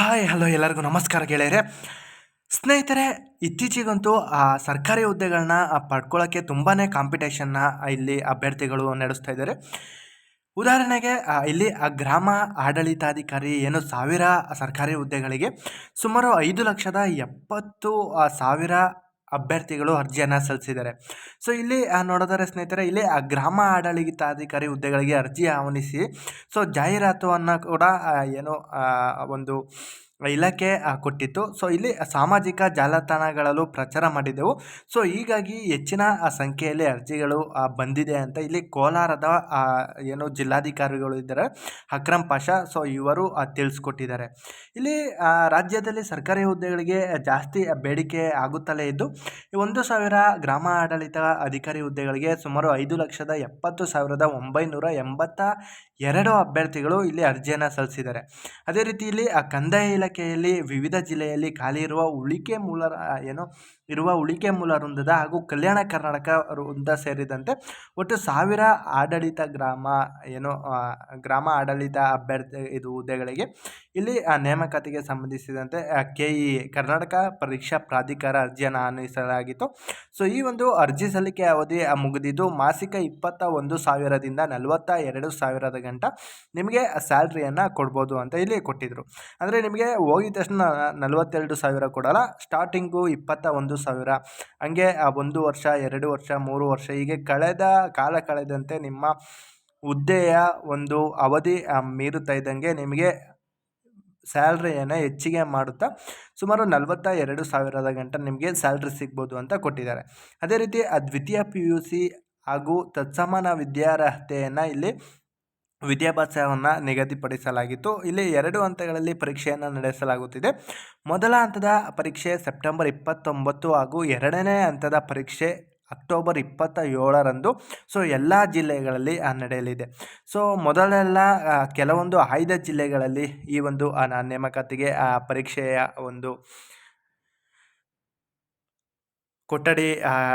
Hi, hello ಎಲ್ಲರಿಗೂ ನಮಸ್ಕಾರ ಗೆಳೆಯರೆ. ಸ್ನೇಹಿತರೆ, ಇತ್ತೀಚೆಗಂತೂ ಆ ಸರ್ಕಾರಿ ಹುದ್ದೆಗಳನ್ನ ಪಡ್ಕೊಳ್ಳೋಕ್ಕೆ ತುಂಬಾ ಕಾಂಪಿಟೇಷನ್ನ ಇಲ್ಲಿ ಅಭ್ಯರ್ಥಿಗಳು ನಡೆಸ್ತಾ ಇದ್ದಾರೆ. ಉದಾಹರಣೆಗೆ ಇಲ್ಲಿ ಆ ಗ್ರಾಮ ಆಡಳಿತಾಧಿಕಾರಿ ಏನು ಸಾವಿರ ಸರ್ಕಾರಿ ಹುದ್ದೆಗಳಿಗೆ ಸುಮಾರು ಐದು ಲಕ್ಷದ ಎಪ್ಪತ್ತು ಸಾವಿರ ಅಭ್ಯರ್ಥಿಗಳು ಅರ್ಜಿಯನ್ನು ಸಲ್ಲಿಸಿದ್ದಾರೆ. ಸೊ ಇಲ್ಲಿ ನೋಡೋದಾರೆ ಸ್ನೇಹಿತರೆ, ಇಲ್ಲಿ ಗ್ರಾಮ ಆಡಳಿತಾಧಿಕಾರಿ ಹುದ್ದೆಗಳಿಗೆ ಅರ್ಜಿ ಆಹ್ವಾನಿಸಿ ಸೊ ಜಾಹೀರಾತುವನ್ನು ಕೂಡ ಏನು ಒಂದು ಇಲಾಖೆ ಕೊಟ್ಟಿತ್ತು. ಸೊ ಇಲ್ಲಿ ಸಾಮಾಜಿಕ ಜಾಲತಾಣಗಳಲ್ಲೂ ಪ್ರಚಾರ ಮಾಡಿದೆವು. ಸೊ ಹೀಗಾಗಿ ಹೆಚ್ಚಿನ ಸಂಖ್ಯೆಯಲ್ಲಿ ಅರ್ಜಿಗಳು ಬಂದಿದೆ ಅಂತ ಇಲ್ಲಿ ಕೋಲಾರದ ಏನು ಜಿಲ್ಲಾಧಿಕಾರಿಗಳು ಇದ್ದಾರೆ. ಅಕ್ರಮ್ ಪಾಷಾ ಸೊ ಇವರು ತಿಳಿಸ್ಕೊಟ್ಟಿದ್ದಾರೆ. ಇಲ್ಲಿ ರಾಜ್ಯದಲ್ಲಿ ಸರ್ಕಾರಿ ಹುದ್ದೆಗಳಿಗೆ ಜಾಸ್ತಿ ಬೇಡಿಕೆ ಆಗುತ್ತಲೇ ಇದ್ದು, ಒಂದು ಸಾವಿರ ಗ್ರಾಮ ಆಡಳಿತ ಅಧಿಕಾರಿ ಹುದ್ದೆಗಳಿಗೆ ಸುಮಾರು ಐದು ಲಕ್ಷದ ಎಪ್ಪತ್ತು ಸಾವಿರದ ಒಂಬೈನೂರ ಎಂಬತ್ತ ಎರಡು ಅಭ್ಯರ್ಥಿಗಳು ಇಲ್ಲಿ ಅರ್ಜಿಯನ್ನು ಸಲ್ಲಿಸಿದ್ದಾರೆ. ಅದೇ ರೀತಿ ಇಲ್ಲಿ ಕಂದಾಯ ಇಲಾಖೆಯಲ್ಲಿ ವಿವಿಧ ಜಿಲ್ಲೆಯಲ್ಲಿ ಖಾಲಿ ಇರುವ ಉಳಿಕೆ ಮೂಲ ಏನು, ಇರುವ ಉಳಿಕೆ ಮೂಲ ವೃಂದದ ಹಾಗೂ ಕಲ್ಯಾಣ ಕರ್ನಾಟಕ ವೃಂದ ಸೇರಿದಂತೆ ಒಟ್ಟು ಸಾವಿರ ಆಡಳಿತ ಗ್ರಾಮ, ಏನು ಗ್ರಾಮ ಆಡಳಿತ ಅಭ್ಯರ್ಥಿ, ಇದು ಹುದ್ದೆಗಳಿಗೆ ಇಲ್ಲಿ ನೇಮಕಾತಿಗೆ ಸಂಬಂಧಿಸಿದಂತೆ ಕೆ ಇ ಕರ್ನಾಟಕ ಪರೀಕ್ಷಾ ಪ್ರಾಧಿಕಾರ ಅರ್ಜಿಯನ್ನು ಆಹ್ವಾನಿಸಲಾಗಿತ್ತು. ಸೊ, ಈ ಒಂದು ಅರ್ಜಿ ಸಲ್ಲಿಕೆ ಅವಧಿ ಮುಗಿದಿದ್ದು ಮಾಸಿಕ ಇಪ್ಪತ್ತ ಒಂದು ಸಾವಿರದಿಂದ ನಲವತ್ತ ಎರಡು ಸಾವಿರದ ಗಂಟ ನಿಮಗೆ ಸ್ಯಾಲ್ರಿಯನ್ನು ಕೊಡ್ಬೋದು ಅಂತ ಇಲ್ಲಿ ಕೊಟ್ಟಿದ್ದರು ಅಂದರೆ ನಿಮಗೆ ಹೋಗಿದ ತಕ್ಷಣ ನಲವತ್ತೆರಡು ಸಾವಿರ ಕೊಡಲ್ಲ, ಸ್ಟಾರ್ಟಿಂಗು ಇಪ್ಪತ್ತ ಒಂದು ಸಾವಿರ. ಹಂಗೆ ಒಂದು ವರ್ಷ, ಎರಡು ವರ್ಷ, ಮೂರು ವರ್ಷ, ಹೀಗೆ ಕಳೆದ, ಕಾಲ ಕಳೆದಂತೆ ನಿಮ್ಮ ಹುದ್ದೆಯ ಒಂದು ಅವಧಿ ಮೀರುತ್ತಾ ಇದ್ದಂಗೆ ನಿಮಗೆ ಸ್ಯಾಲ್ರಿಯನ್ನು ಹೆಚ್ಚಿಗೆ ಮಾಡುತ್ತಾ ಸುಮಾರು ನಲವತ್ತ ಎರಡು ಸಾವಿರದ ಗಂಟೆ ನಿಮಗೆ ಸ್ಯಾಲ್ರಿ ಸಿಗ್ಬೋದು ಅಂತ ಕೊಟ್ಟಿದ್ದಾರೆ. ಅದೇ ರೀತಿ ದ್ವಿತೀಯ ಪಿ ಯು ಸಿ ಹಾಗೂ ತತ್ಸಮಾನ ವಿದ್ಯಾರ್ಹತೆಯನ್ನು ಇಲ್ಲಿ ವಿದ್ಯಾಭ್ಯಾಸವನ್ನು ನಿಗದಿಪಡಿಸಲಾಗಿತ್ತು. ಇಲ್ಲಿ ಎರಡು ಹಂತಗಳಲ್ಲಿ ಪರೀಕ್ಷೆಯನ್ನು ನಡೆಸಲಾಗುತ್ತಿದೆ. ಮೊದಲ ಹಂತದ ಪರೀಕ್ಷೆ ಸೆಪ್ಟೆಂಬರ್ ಇಪ್ಪತ್ತೊಂಬತ್ತು ಹಾಗೂ ಎರಡನೇ ಹಂತದ ಪರೀಕ್ಷೆ ಅಕ್ಟೋಬರ್ ಇಪ್ಪತ್ತ ಏಳರಂದು ಸೊ, ಎಲ್ಲ ಜಿಲ್ಲೆಗಳಲ್ಲಿ ನಡೆಯಲಿದೆ. ಸೊ, ಮೊದಲೆಲ್ಲ ಕೆಲವೊಂದು ಆಯ್ದ ಜಿಲ್ಲೆಗಳಲ್ಲಿ ಈ ಒಂದು ನೇಮಕಾತಿಗೆ ಪರೀಕ್ಷೆಯ ಒಂದು ಕೊಠಡಿ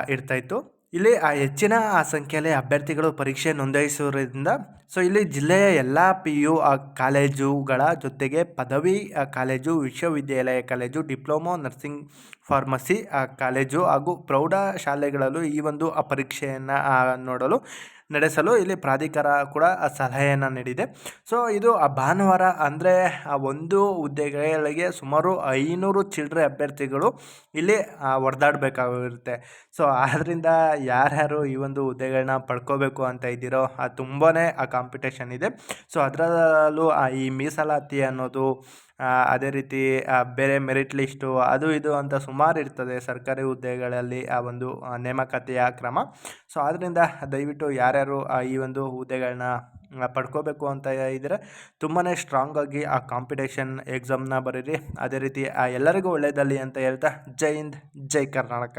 ಇರ್ತಾಯಿತ್ತು ಇಲ್ಲಿ ಹೆಚ್ಚಿನ ಸಂಖ್ಯೆಯಲ್ಲಿ ಅಭ್ಯರ್ಥಿಗಳು ಪರೀಕ್ಷೆ ನೋಂದಾಯಿಸುವುದರಿಂದ, ಸೊ, ಇಲ್ಲಿ ಜಿಲ್ಲೆಯ ಎಲ್ಲ ಪಿ ಯು ಕಾಲೇಜುಗಳ ಜೊತೆಗೆ ಪದವಿ ಕಾಲೇಜು, ವಿಶ್ವವಿದ್ಯಾಲಯ college, diploma, nursing pharmacy college ಹಾಗೂ ಪ್ರೌಢ ಶಾಲೆಗಳಲ್ಲೂ ಈ ಒಂದು ಪರೀಕ್ಷೆಯನ್ನು ನೋಡಲು, ನಡೆಸಲು ಇಲ್ಲಿ ಪ್ರಾಧಿಕಾರ ಕೂಡ ಸಲಹೆಯನ್ನು ನೀಡಿದೆ. ಸೊ, ಇದು ಭಾನುವಾರ ಅಂದರೆ ಒಂದು ಹುದ್ದೆಗಳಿಗೆ ಸುಮಾರು ಐನೂರು ಚಿಲ್ಡ್ರೆ ಅಭ್ಯರ್ಥಿಗಳು ಇಲ್ಲಿ ಹೊಡೆದಾಡಬೇಕಾಗಿರುತ್ತೆ ಸೊ ಆದ್ದರಿಂದ ಯಾರ್ಯಾರು ಈ ಒಂದು ಹುದ್ದೆಗಳನ್ನ ಪಡ್ಕೋಬೇಕು ಅಂತ ಇದ್ದೀರೋ, ಆ ತುಂಬಾ ಆ ಕಾಂಪಿಟೇಷನ್ ಇದೆ. ಸೊ, ಅದರಲ್ಲೂ ಈ ಮೀಸಲಾತಿ ಅನ್ನೋದು ಅದೇ ರೀತಿ ಬೇರೆ ಮೆರಿಟ್ ಲಿಸ್ಟು ಅದು ಇದು ಅಂತ ಸುಮಾರು ಇರ್ತದೆ ಸರ್ಕಾರಿ ಹುದ್ದೆಗಳಲ್ಲಿ ಆ ಒಂದು ನೇಮಕಾತಿಯ ಕ್ರಮ. ಸೊ ಆದ್ದರಿಂದ ದಯವಿಟ್ಟು ಯಾರ್ಯಾರು ಈ ಒಂದು ಹುದ್ದೆಗಳನ್ನ ಪಡ್ಕೋಬೇಕು ಅಂತ ಇದ್ದರೆ ತುಂಬಾ ಸ್ಟ್ರಾಂಗಾಗಿ ಆ ಕಾಂಪಿಟೇಷನ್ ಎಕ್ಸಾಮ್ನ ಬರೀರಿ. ಅದೇ ರೀತಿ ಎಲ್ಲರಿಗೂ ಒಳ್ಳೆಯದಲ್ಲಿ ಅಂತ ಹೇಳ್ತಾ, ಜೈ ಹಿಂದ್, ಜೈ ಕರ್ನಾಟಕ.